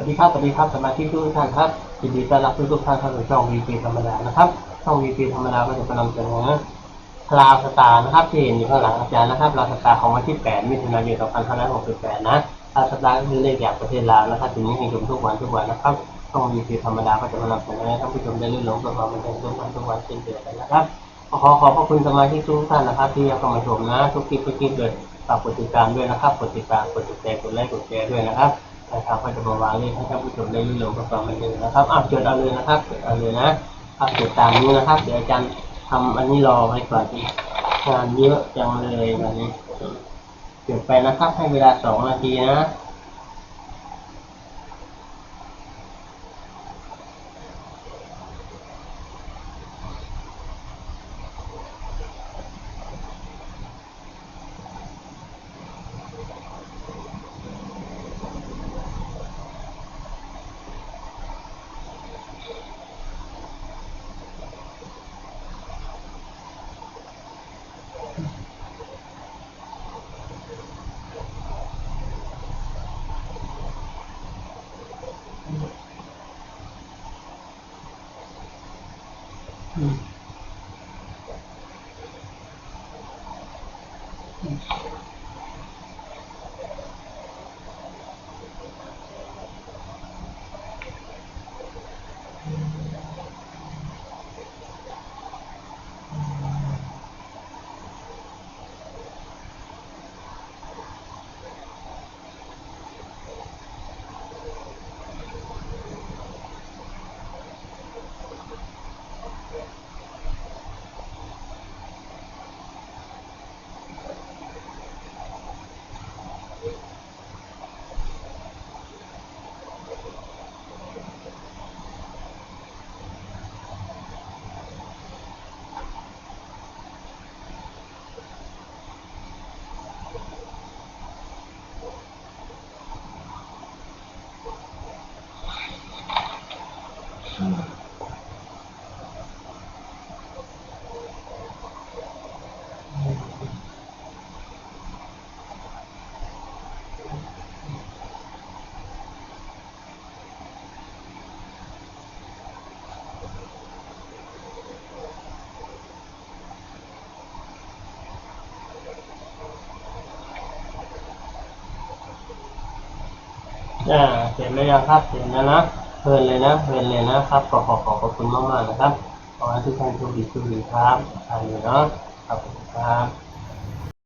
วัสดีครับสวัสดีครับสมาชิกทุกท่านครับยินดีต้อนรับทุกท่านเข้าสู่ช่อง VP ธรรมดานะครับช่อง VP ธรรมดาก็จะนำเสนอคลาสตาร์นะครับที่เห็นอยู่ข้างหลังอาจารย์นะครับลาสตาร์ของวันที่ 8 มิถุนายน 2568 นะลาสตาร์คือเลขจากประเทศลาวนะครับถึงนี้ให้ชมทุกวันทุกวันนะครับช่อง VP ธรรมดาก็จะมานำเสนอให้ท่านผู้ชมได้ลื่นหลงกับความบันเทิงทุกวันทุกวันเช่นเดียวกันนะครับขอขอขอบพระคุณสมาชิกทุกท่านนะครับ ที่เข้ามาชมนะทุกคลิปทุกคลิปเลยฝากกดติดตามด้วยนะครับกดติดตามกดติดแชร์กดไลค์กดแชร์ด้วยนะครับ นะครับก็จะมาวางเลขให้ท่านผู้ชมได้รู้เรื่องกับความบันเทิงนะครับอะจดเอาเลยนะครับจดเอาเลยนะครับจดตามนี้นะครับ เดี๋ยวอาจารย์ทำอันนี้รอไว้ก่อนงานเยอะจังเลยวันนี้จดไปนะครับให้เวลาสองนาทีนะ อืม อ่าเสร็จแล้วยังครับเสร็จแล้วนะ เพลินเลยนะเพลินเลยนะครับขอขอขอบพระคุณมากๆนะครับขอให้ทุกท่านโชคดีทุกดีครับทานเลยเนาะขอบคุณครับ